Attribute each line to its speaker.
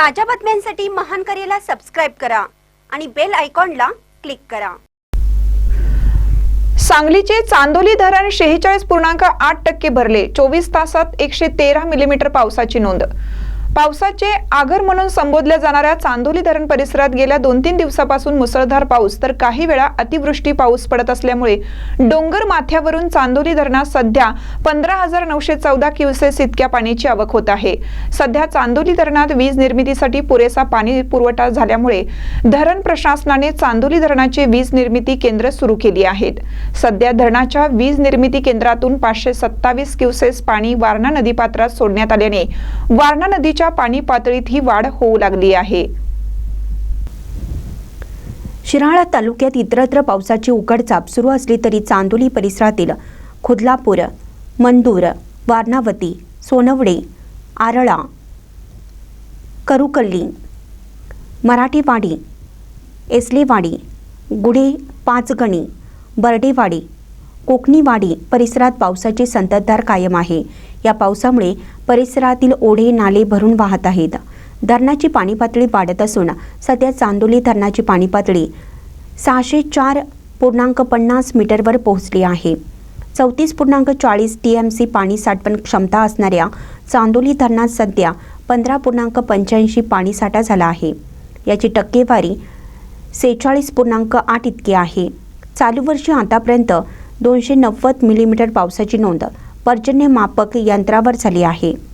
Speaker 1: ताज्या बातम्यांसाठी महान करेला सबस्क्राईब करा आणि बेल आयकॉनला क्लिक करा.
Speaker 2: सांगलीचे चांदोली धरण शेहेचाळीस पूर्णांक आठ टक्के भरले. चोवीस तासात एकशे तेरा मिलीमीटर पावसाची नोंद. पावसाचे आगर म्हणून संबोधल्या जाणाऱ्या चांदोली धरण परिसरात गेल्या दोन तीन दिवसापासून मुसळधार पाऊस तर काही वेळा अतिवृष्टी पाऊस पडत असल्यामुळे डोंगर माथ्यावरून चांदोली धरणात सध्या पंधरा हजार नऊशे चौदा क्युसेस इतक्या पाण्याची आवक होत आहे. सध्या चांदोली धरणात वीज निर्मितीसाठी पुरेसा पाणी पुरवठा झाल्यामुळे धरण प्रशासनाने चांदोली धरणाचे वीज निर्मिती केंद्र सुरू केली आहेत. सध्या धरणाच्या वीज निर्मिती केंद्रातून पाचशे सत्तावीस क्युसेस पाणी वारणा नदीपात्रात सोडण्यात आल्याने वारणा नदीच्या पाणी पातळीत ही वाढ होऊ लागली आहे.
Speaker 3: शिराळा तालुक्यात इतरत्र पावसाची उकडचाप सुरू असली तरी चांदोली परिसरातील खुदलापूर मंदूर वारणावती सोनवडे आरळा करुकल्ली मराठीवाडी एसलेवाडी गुढे पाचगणी बर्डेवाडी कोकणीवाडी परिसरात पावसाची संततधार कायम आहे. या पावसामुळे परिसरातील ओढे नाले भरून वाहत आहेत. धरणाची पाणी पातळी वाढत असून सध्या चांदोली धरणाची पाणी पातळी सहाशे चार पूर्णांक पन्नास मीटरवर पोहोचली आहे. चौतीस पूर्णांक चाळीस टी एम सी पाणी साठवण क्षमता असणाऱ्या चांदोली धरणात सध्या पंधरा पूर्णांक पंच्याऐंशी पाणी साठा झाला आहे. याची टक्केवारी सेहेचाळीस पूर्णांक आठ इतकी आहे. चालू वर्षी आतापर्यंत दोनशे नव्वद मिलीमीटर पावसाची नोंद. पर्जन्यमापक यंत्रावर झाली आहे.